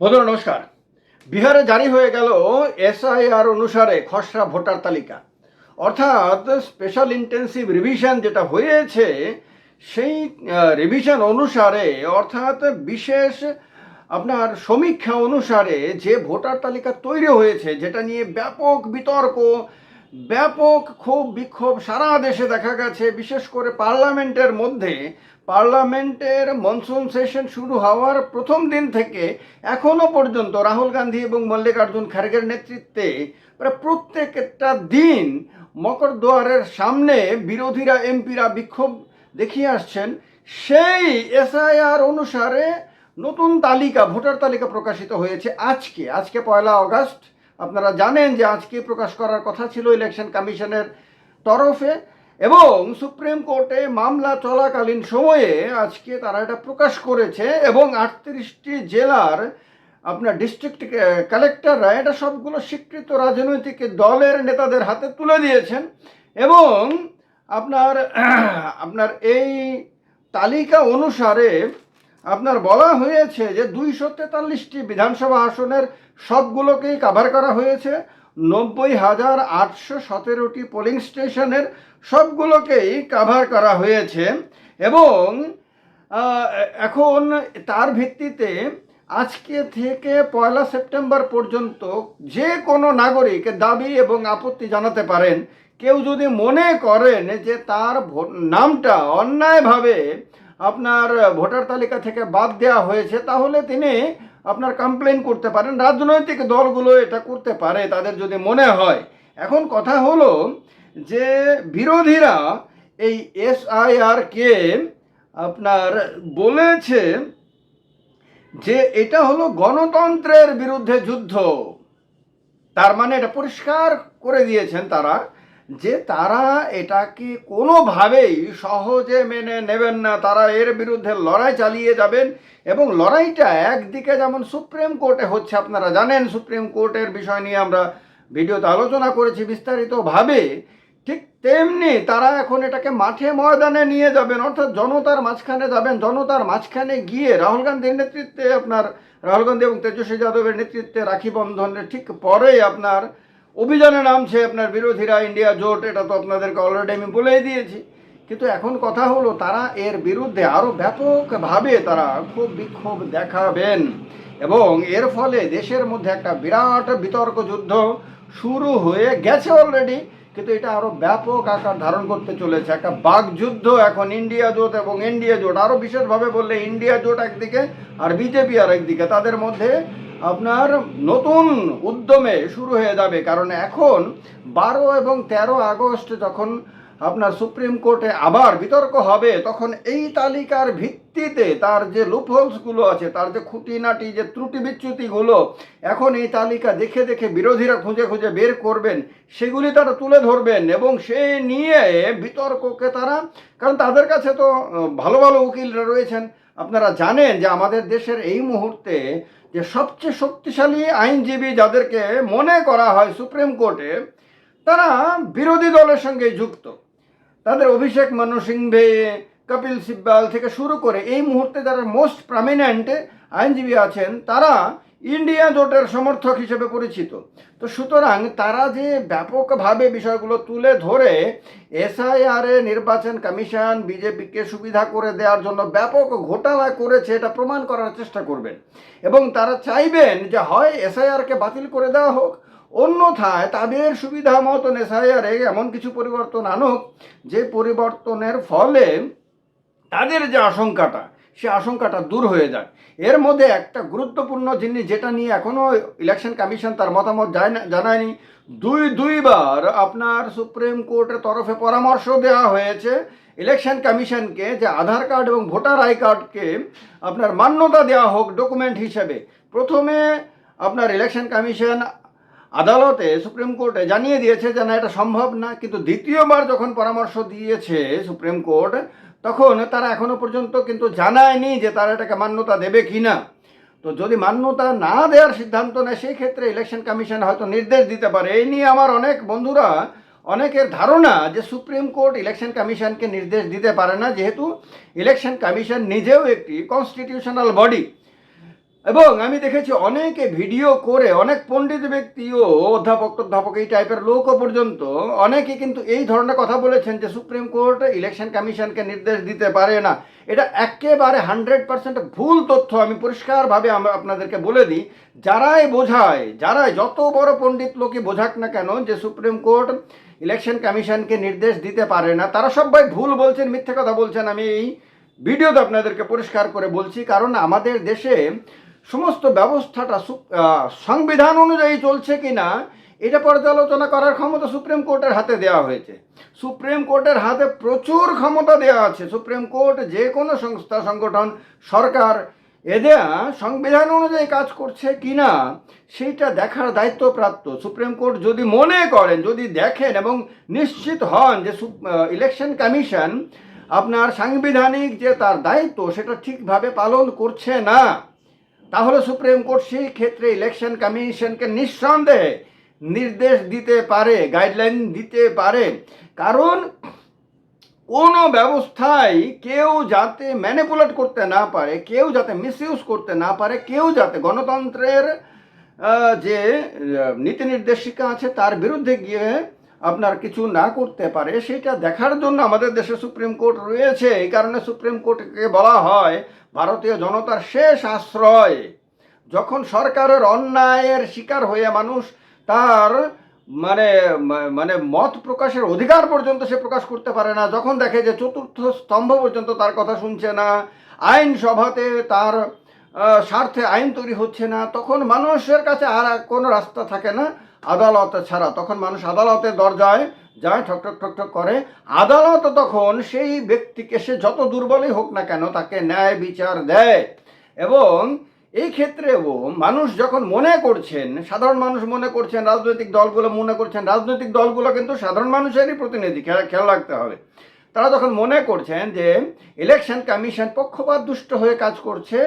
বন্ধুরা, নমস্কার। বিহারে জারি হয়ে গেল এসআইআর অনুসারে খসড়া ভোটার তালিকা। অর্থাৎ স্পেশাল ইন্টেন্সিভ রিভিশন যেটা হয়েছে, সেই রিভিশন অনুসারে, অর্থাৎ বিশেষ আপনার সমীক্ষা অনুসারে যে ভোটার তালিকা তৈরি হয়েছে, যেটা নিয়ে ব্যাপক বিতর্ক ব্যাপক ক্ষোভ, বিক্ষোভ সারা দেশে দেখা গেছে, বিশেষ করে পার্লামেন্টের মধ্যে। পার্লামেন্টের মনসুন সেশন শুরু হওয়ার প্রথম দিন থেকে এখনও পর্যন্ত রাহুল গান্ধী এবং মল্লিকার্জুন খার্গের নেতৃত্বে প্রায় প্রত্যেকটা দিন মকরদুয়ারের সামনে বিরোধীরা, এমপিরা বিক্ষোভ দেখিয়ে আসছেন। সেই এসআইআর অনুসারে নতুন তালিকা, ভোটার তালিকা প্রকাশিত হয়েছে আজকে আজকে পয়লা আগস্ট আপনারা জানেন যে আজকে প্রকাশ করার কথা ছিল ইলেকশন কমিশনের তরফে এবং সুপ্রিম কোর্টে মামলা চলাকালীন সময়ে আজকে তারা এটা প্রকাশ করেছে এবং আটত্রিশটি জেলার আপনার ডিস্ট্রিক্ট কালেক্টররা এটা সবগুলো স্বীকৃত রাজনৈতিক দলের নেতাদের হাতে তুলে দিয়েছেন এবং আপনার আপনার এই তালিকা অনুসারে আপনার বলা হয়েছে যে দুইশো তেতাল্লিশটি বিধানসভা আসনের সবগুলোকেই কাভার করা হয়েছে। নব্বই হাজার আটশো সতেরোটি পোলিং স্টেশনের সবগুলোকেই কাভার করা হয়েছে। এবং এখন তার ভিত্তিতে আজকে থেকে পয়লা সেপ্টেম্বর পর্যন্ত যে কোনো নাগরিক দাবি এবং আপত্তি জানাতে পারেন। কেউ যদি মনে করেন যে তার নামটা অন্যায়ভাবে আপনার ভোটার তালিকা থেকে বাদ দেওয়া হয়েছে, তাহলে তিনি আপনার কমপ্লেন করতে পারেন। রাজনৈতিক দলগুলো এটা করতে পারে, তাদের যদি মনে হয়। এখন কথা হলো যে বিরোধীরা এই এসআইআরকে আপনার বলেছে যে এটা হলো গণতন্ত্রের বিরুদ্ধে যুদ্ধ। তার মানে এটা পরিষ্কার করে দিয়েছেন তারা যে তারা এটাকে কোনোভাবেই সহজে মেনে নেবেন না, তারা এর বিরুদ্ধে লড়াই চালিয়ে যাবেন এবং লড়াইটা একদিকে যেমন সুপ্রিম কোর্টে হচ্ছে, আপনারা জানেন সুপ্রিম কোর্টের বিষয় নিয়ে আমরা ভিডিওতে আলোচনা করেছি বিস্তারিতভাবে, ঠিক তেমনি তারা এখন এটাকে মাঠে ময়দানে নিয়ে যাবেন, অর্থাৎ জনতার মাঝখানে যাবেন, জনতার মাঝখানে গিয়ে রাহুল গান্ধীর নেতৃত্বে আপনার, রাহুল গান্ধী এবং তেজস্বী যাদবের নেতৃত্বে রাখি বন্ধনের ঠিক পরেই আপনার অভিযানে নামছে আপনার বিরোধীরা ইন্ডিয়া জোট, এটা তো আপনাদেরকে অলরেডি আমি বলেই দিয়েছি। কিন্তু এখন কথা হলো, তারা এর বিরুদ্ধে আরও ব্যাপকভাবে তারা খুব বিক্ষোভ দেখাবেন। এবং এর ফলে দেশের মধ্যে একটা বিরাট বিতর্ক যুদ্ধ শুরু হয়ে গেছে অলরেডি কিন্তু এটা আরও ব্যাপক আকার ধারণ করতে চলেছে। একটা বাগযুদ্ধ এখন ইন্ডিয়া জোট এবং ইন্ডিয়া জোট। আরও বিশেষভাবে বললে ইন্ডিয়া জোট একদিকে আর বিজেপি আর একদিকে। তাদের মধ্যে আপনার নতুন উদ্যমে শুরু হয়ে যাবে, কারণ এখন বারো এবং তেরো আগস্ট যখন আপনার সুপ্রিম কোর্টে আবার বিতর্ক হবে, তখন এই তালিকার ভিত্তিতে তার যে লুপহোলসগুলো আছে, তার যে খুঁটিনাটি, যে ত্রুটি বিচ্যুতিগুলো এখন এই তালিকা দেখে দেখে বিরোধীরা খুঁজে খুঁজে বের করবেন, সেগুলি তারা তুলে ধরবেন এবং সে নিয়ে বিতর্ককে তারা, কারণ তাদের কাছে তো ভালো ভালো উকিলরা রয়েছেন আপনারা জানেন যে আমাদের দেশের এই মুহূর্তে যে সবচেয়ে শক্তিশালী আইনজীবী যাদেরকে মনে করা হয় সুপ্রিম কোর্টে, তারা বিরোধী দলের সঙ্গে যুক্ত। তাদের অভিষেক মানু সিংভে, কপিল সিব্বাল থেকে শুরু করে এই মুহূর্তে যারা মোস্ট প্রমিনেন্ট আইনজীবী আছেন, তারা ইন্ডিয়া জোটের সমর্থক হিসেবে পরিচিত। তো সুতরাং তারা যে ব্যাপকভাবে বিষয়গুলো তুলে ধরে এসআইআরে নির্বাচন কমিশন বিজেপিকে সুবিধা করে দেওয়ার জন্য ব্যাপক ঘোটালা করেছে, এটা প্রমাণ করার চেষ্টা করবেন। এবং তারা চাইবেন যে হয় এসআইআরকে বাতিল করে দেওয়া হোক, অন্যথায় তাদের সুবিধা মতন এসআইআরে এমন কিছু পরিবর্তন আনুক, যে পরিবর্তনের ফলে তাদের যে আশঙ্কাটা সে আশঙ্কাটা দূর হয়ে যায়। এর মধ্যে একটা গুরুত্বপূর্ণ জিনিস যেটা নিয়ে এখনও ইলেকশন কমিশন তার মতামত জানায়নি। দুই, দুইবার আপনার সুপ্রিম কোর্টের তরফে পরামর্শ দেওয়া হয়েছে ইলেকশন কমিশনকে যে আধার কার্ড এবং ভোটার আই কার্ডকে আপনার মান্যতা দেওয়া হোক ডকুমেন্ট হিসেবে। প্রথমে আপনার ইলেকশন কমিশন আদালতে সুপ্রিম কোর্টে জানিয়ে দিয়েছে যে না, এটা সম্ভব না। কিন্তু দ্বিতীয়বার যখন পরামর্শ দিয়েছে সুপ্রিম কোর্ট তখন তারা এখনও পর্যন্ত কিন্তু জানায়নি যে তারা এটাকে মান্যতা দেবে কি না তো যদি মান্যতা না দেওয়ার সিদ্ধান্ত নেয়, সেই ক্ষেত্রে ইলেকশন কমিশন হয়তো নির্দেশ দিতে পারে। এই নিয়ে আমার অনেক বন্ধুরা অনেকের ধারণা যে সুপ্রিম কোর্ট ইলেকশন কমিশনকে নির্দেশ দিতে পারে না, যেহেতু ইলেকশন কমিশন নিজেও একটি কনস্টিটিউশনাল বডি এবং আমি দেখেছি অনেকে ভিডিও করে, অনেক পণ্ডিত ব্যক্তিও, অধ্যাপক অধ্যাপক এই টাইপের লোকও পর্যন্ত অনেকে কিন্তু এই ধরনের কথা বলেছেন যে সুপ্রিম কোর্ট ইলেকশন কমিশনকে নির্দেশ দিতে পারে না। এটা একেবারে হান্ড্রেড পার্সেন্ট ভুল তথ্য আমি পরিষ্কারভাবে আমরা আপনাদেরকে বলে দিই। যারাই বোঝায়, যারাই যত বড় পণ্ডিত লোকই বোঝাক না কেন যে সুপ্রিম কোর্ট ইলেকশন কমিশনকে নির্দেশ দিতে পারে না, তারা সবাই ভুল বলছেন, মিথ্যে কথা বলছেন। আমি এই ভিডিওতে আপনাদেরকে পরিষ্কার করে বলছি, কারণ আমাদের দেশে সমস্ত ব্যবস্থাটা সংবিধান অনুযায়ী চলছে কি না, এটা পর্যালোচনা করার ক্ষমতা সুপ্রিম কোর্টের হাতে দেওয়া হয়েছে। সুপ্রিম কোর্টের হাতে প্রচুর ক্ষমতা দেওয়া আছে। সুপ্রিম কোর্ট যে কোনো সংস্থা, সংগঠন, সরকার এদেয়া সংবিধান অনুযায়ী কাজ করছে কি না, সেইটা দেখার দায়িত্বপ্রাপ্ত। সুপ্রিম কোর্ট যদি মনে করেন, যদি দেখেন এবং নিশ্চিত হন যে ইলেকশন কমিশন আপনার সাংবিধানিক যে তার দায়িত্ব, সেটা ঠিকভাবে পালন করছে না তাহলে সুপ্রিম কোর্ট সেই ক্ষেত্রে ইলেকশন কমিশনকে নিঃসন্দেহে নির্দেশ দিতে পারে গাইডলাইন দিতে পারে। কারণ কোনো ব্যবস্থায় কেউ যাতে ম্যানিপুলেট করতে না পারে, কেউ যাতে মিসইউজ করতে না পারে, কেউ যাতে গণতন্ত্রের যে নীতি নির্দেশিকা আছে তার বিরুদ্ধে গিয়ে আপনার কিছু না করতে পারে, সেটা দেখার জন্য আমাদের দেশে সুপ্রিম কোর্ট রয়েছে। এই কারণে সুপ্রিম কোর্টকে বলা হয় ভারতীয় জনতার শেষ আশ্রয়। যখন সরকারের অন্যায়ের শিকার হয়ে মানুষ তার মানে মানে মত প্রকাশের অধিকার পর্যন্ত সে প্রকাশ করতে পারে না, যখন দেখে যে চতুর্থ স্তম্ভ পর্যন্ত তার কথা শুনছে না আইন সভাতে তার স্বার্থে আইন তৈরি হচ্ছে না, তখন মানুষের কাছে আর কোনো রাস্তা থাকে না আদালত ছাড়া। তখন মানুষ আদালতের দরজায় যায়, ঠক ঠক ঠক করে। আদালত তখন সেই ব্যক্তিকে, সে যত দুর্বলই হোক না কেন, তাকে ন্যায় বিচার দেয়। এবং এই ক্ষেত্রেও মানুষ যখন মনে করছেন, সাধারণ মানুষ মনে করছেন, রাজনৈতিক দলগুলো মনে করছেন, রাজনৈতিক দলগুলো কিন্তু সাধারণ মানুষেরই প্রতিনিধি, খেয়াল রাখতে হবে। তারা যখন মনে করছেন যে, ইলেকশন কমিশন পক্ষপাত দুষ্ট হয়ে কাজ করছে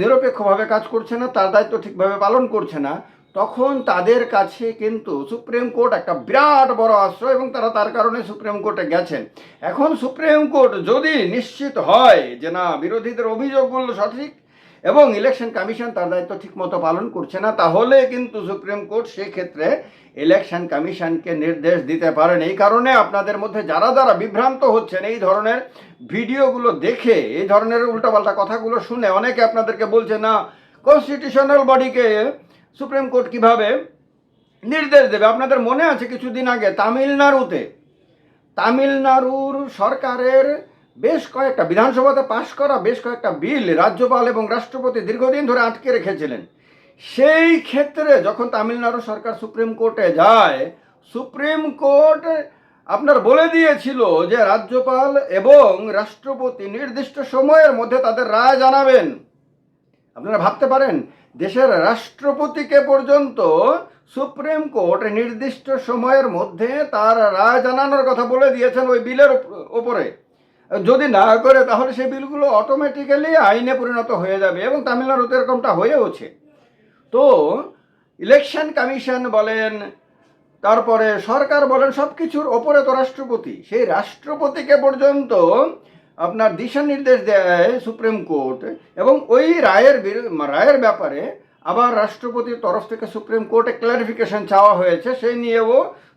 নিরপেক্ষভাবে কাজ করছে না, তার দায়িত্ব ঠিকভাবে পালন করছে না, তখন তাদের কাছে কিন্তু সুপ্রিম কোর্ট একটা বিরাট বড় আশ্রয় এবং তারা তার কারণে সুপ্রিম কোর্টে গেছেন। এখন সুপ্রিম কোর্ট যদি নিশ্চিত হয় যে না, বিরোধীদের অভিযোগগুলো সঠিক এবং ইলেকশন কমিশন তার দায়িত্ব ঠিকমতো পালন করছে না, তাহলে কিন্তু সুপ্রিম কোর্ট সেই ক্ষেত্রে ইলেকশন কমিশনকে নির্দেশ দিতে পারেন। এই কারণে আপনাদের মধ্যে যারা যারা বিভ্রান্ত হচ্ছেন এই ধরনের ভিডিওগুলো দেখে, এই ধরনের উল্টাপাল্টা কথাগুলো শুনে অনেকে আপনাদেরকে বলছে, না কনস্টিটিউশনাল বডিকে সুপ্রিম কোর্ট কীভাবে নির্দেশ দেবে? আপনাদের মনে আছে কিছুদিন আগে তামিলনাড়ুতে, তামিলনাড়ুর সরকারের বেশ কয়েকটা বিধানসভাতে পাশ করা বেশ কয়েকটা বিল রাজ্যপাল এবং রাষ্ট্রপতি দীর্ঘদিন ধরে আটকে রেখেছিলেন। সেই ক্ষেত্রে যখন তামিলনাড়ু সরকার সুপ্রিম কোর্টে যায়, সুপ্রিম কোর্ট আপনার বলে দিয়েছিল যে রাজ্যপাল এবং রাষ্ট্রপতি নির্দিষ্ট সময়ের মধ্যে তাদের রায় জানাবেন। আপনারা ভাবতে পারেন, দেশের রাষ্ট্রপতিকে পর্যন্ত সুপ্রিম কোর্ট নির্দিষ্ট সময়ের মধ্যে তার রায় জানানোর কথা বলে দিয়েছেন ওই বিলের ওপ- ওপরে। যদি না করে, তাহলে সেই বিলগুলো অটোমেটিক্যালি আইনে পরিণত হয়ে যাবে এবং তামিলনাড়ুতে এরকমটা হয়েওছে। তো ইলেকশন কমিশন বলেন, তারপরে সরকার বলেন সব কিছুর ওপরে তো রাষ্ট্রপতি। সেই রাষ্ট্রপতিকে পর্যন্ত আপনার দিশা নির্দেশ দেয় সুপ্রিম কোর্ট এবং ওই রায়ের রায়ের ব্যাপারে আবার রাষ্ট্রপতির তরফ থেকে সুপ্রিম কোর্টে ক্লারিফিকেশন চাওয়া হয়েছে। সেই নিয়েও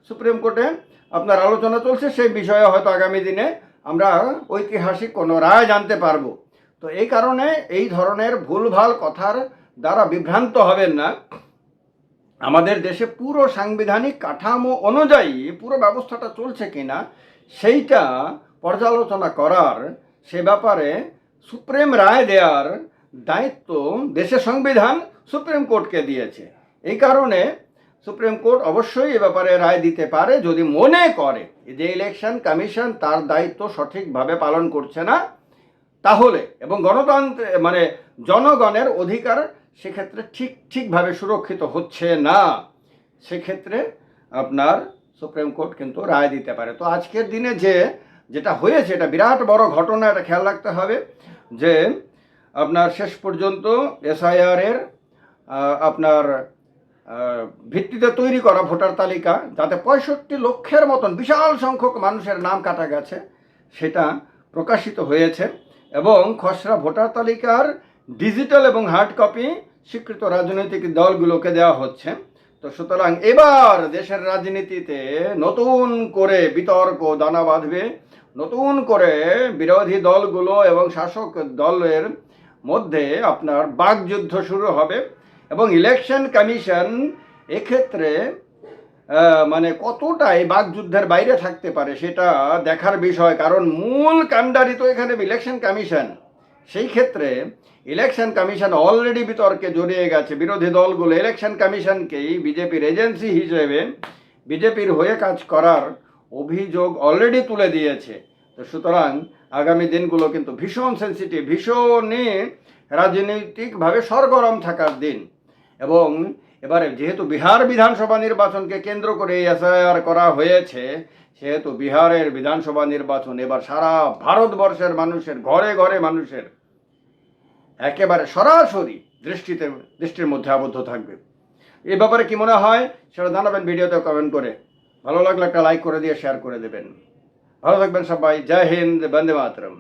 সুপ্রিম কোর্টে আপনার আলোচনা চলছে। সেই বিষয়ে হয়তো আগামী দিনে আমরা ঐতিহাসিক কোনো রায় জানতে পারব। তো এই কারণে এই ধরনের ভুলভাল কথার দ্বারা বিভ্রান্ত হবেন না। আমাদের দেশে পুরো সাংবিধানিক কাঠামো অনুযায়ী পুরো ব্যবস্থাটা চলছে কিনা, সেইটা পর্যালোচনা করার, সে ব্যাপারে সুপ্রিম রায় দেওয়ার দায়িত্ব দেশের সংবিধান সুপ্রিম কোর্টকে দিয়েছে। এই কারণে সুপ্রিম কোর্ট অবশ্যই এ ব্যাপারে রায় দিতে পারে, যদি মনে করে যে ইলেকশন কমিশন তার দায়িত্ব সঠিকভাবে পালন করছে না, তাহলে এবং গণতন্ত্র মানে জনগণের অধিকার সেক্ষেত্রে ঠিক, ঠিকভাবে সুরক্ষিত হচ্ছে না, সেক্ষেত্রে আপনার সুপ্রিম কোর্ট কিন্তু রায় দিতে পারে। তো আজকের দিনে যে, যেটা হয়েছে, এটা বিরাট বড় ঘটনা, এটা খেয়াল রাখতে হবে যে, আপনার শেষ পর্যন্ত এসআইআরের আপনার ভিত্তিতে তৈরি করা ভোটার তালিকা, যাতে পঁয়ষট্টি লক্ষের মতন বিশাল সংখ্যক মানুষের নাম কাটা গেছে, সেটা প্রকাশিত হয়েছে। এবং খসড়া ভোটার তালিকার ডিজিটাল এবং হার্ড কপি স্বীকৃত রাজনৈতিক দলগুলোকে দেওয়া হচ্ছে। তো সুতরাং এবার দেশের রাজনীতিতে নতুন করে বিতর্ক, দানা বাঁধবে। নতুন করে বিরোধী দলগুলো এবং শাসক দলের মধ্যে আপনার বাকযুদ্ধ শুরু হবে। এবং ইলেকশন কমিশন এক্ষেত্রে মানে কতটাই বাকযুদ্ধের বাইরে থাকতে পারে সেটা দেখার বিষয়। কারণ মূল কাণ্ডারি তো এখানে ইলেকশন কমিশন সেই ক্ষেত্রে ইলেকশন কমিশন অলরেডি বিতর্কে জড়িয়ে গেছে। বিরোধী দলগুলো ইলেকশন কমিশনকেই বিজেপির এজেন্সি হিসেবে, বিজেপির হয়ে কাজ করার অভিযোগ অলরেডি তুলে দিয়েছে। তো সুতরাং আগামী দিনগুলো কিন্তু ভীষণ সেন্সিটিভ ভীষণই রাজনৈতিকভাবে সরগরম থাকার দিন। এবং এবারে যেহেতু বিহার বিধানসভা নির্বাচনকে কেন্দ্র করে এসআইআর করা হয়েছে, সেহেতু বিহারের বিধানসভা নির্বাচন এবার সারা ভারতবর্ষের মানুষের, ঘরে ঘরে মানুষের একেবারে সরাসরি দৃষ্টিতে, দৃষ্টির মধ্যে আবদ্ধ থাকবে। এই ব্যাপারে কি মনে হয় সেটা জানাবেন ভিডিওতে কমেন্ট করে। ভালো লাগলে একটা লাইক করে দিয়ে শেয়ার করে দেবেন। ভালো থাকবেন সবাই। জয় হিন্দ, বন্দে মাতরম।